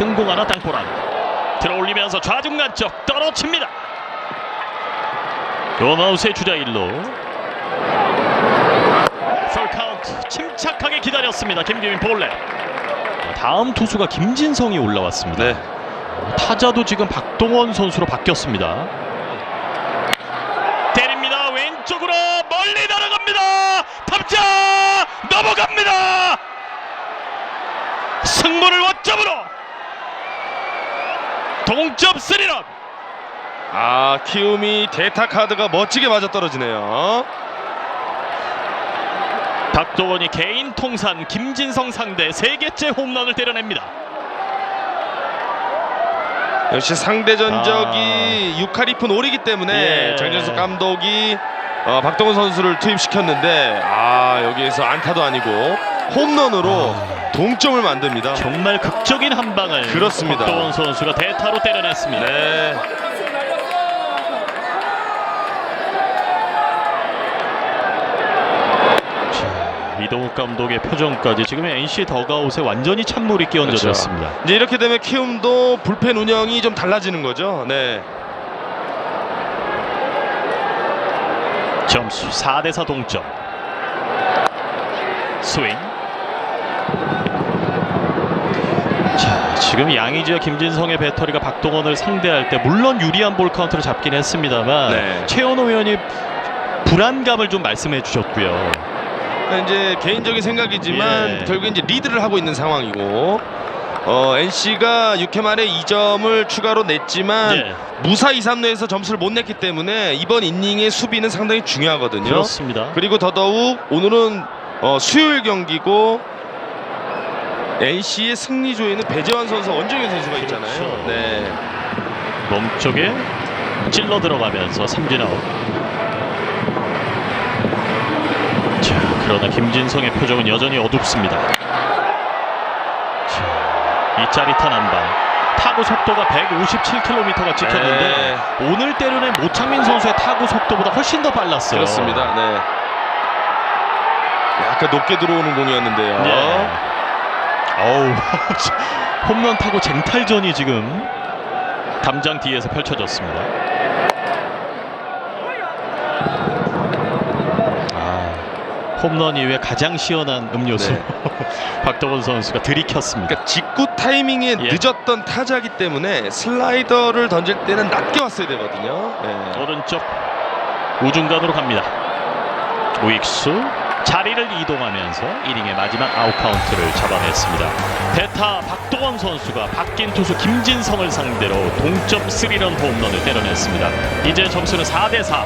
뜬공 하나 땅볼 하나 들어올리면서 좌중간 쪽 떨어칩니다. 원아웃의 주자 1루. 풀 카운트 침착하게 기다렸습니다. 김규민 볼넷. 다음 투수가 김진성이 올라왔습니다. 네. 타자도 지금 박동원 선수로 바뀌었습니다. 때립니다. 왼쪽으로 멀리 날아갑니다. 탑자! 넘어갑니다. 승부를 원점으로 동점 스리런 아 키움이 대타 카드가 멋지게 맞아 떨어지네요. 박도원이 개인 통산 김진성 상대 세 개째 홈런을 때려냅니다. 역시 상대 전적이 6할이픈 올이기 때문에 아. 예. 장준수 감독이 어, 박동원 선수를 투입시켰는데 아 여기에서 안타도 아니고 홈런으로 동점을 만듭니다. 정말 극적인 한 방을 그렇습니다. 박도원 선수가 대타로 때려냈습니다. 네. 자, 이동욱 감독의 표정까지 지금 NC 더가웃에 완전히 찬물이 끼얹어졌습니다. 이제 이렇게 되면 키움도 불펜 운영이 좀 달라지는 거죠. 네. 점수 4대4 동점. 스윙. 자, 지금 양의지와 김진성의 배터리가 박동원을 상대할 때 물론 유리한 볼 카운트를 잡긴 했습니다만 네. 최현호 의원이 불안감을 좀 말씀해 주셨고요. 그러니까 이제 개인적인 생각이지만 예. 결국 이제 리드를 하고 있는 상황이고 어, NC가 6회 말에 2점을 추가로 냈지만 예, 무사 2, 3루에서 점수를 못 냈기 때문에 이번 이닝의 수비는 상당히 중요하거든요. 그렇습니다. 그리고 더더욱 오늘은 어, 수요일 경기고 NC의 승리 조에는 배재환 선수, 원정현 선수가 있잖아요. 그렇죠. 네. 몸쪽에 찔러 들어가면서 삼진 아웃. 자, 그러나 김진성의 표정은 여전히 어둡습니다. 자, 이 짜릿한 한방. 타구 속도가 157km가 찍혔는데 네. 오늘 때려낸 모창민 선수의 타구 속도보다 훨씬 더 빨랐어요. 그렇습니다. 네. 약간 높게 들어오는 공이었는데요. 예. 어우, 홈런 타고 쟁탈전이 지금 담장 뒤에서 펼쳐졌습니다. 아, 홈런 이후에 가장 시원한 음료수 네. 박동원 선수가 들이켰습니다. 그러니까 직구 타이밍에 예. 늦었던 타자기 때문에 슬라이더를 던질 때는 낮게 왔어야 되거든요. 네. 오른쪽 우중간으로 갑니다. 우익수 자리를 이동하면서 이닝의 마지막 아웃 카운트를 잡아냈습니다. 대타 박동원 선수가 바뀐 투수 김진성을 상대로 동점 스리런 홈런을 때려냈습니다. 이제 점수는 4대 4.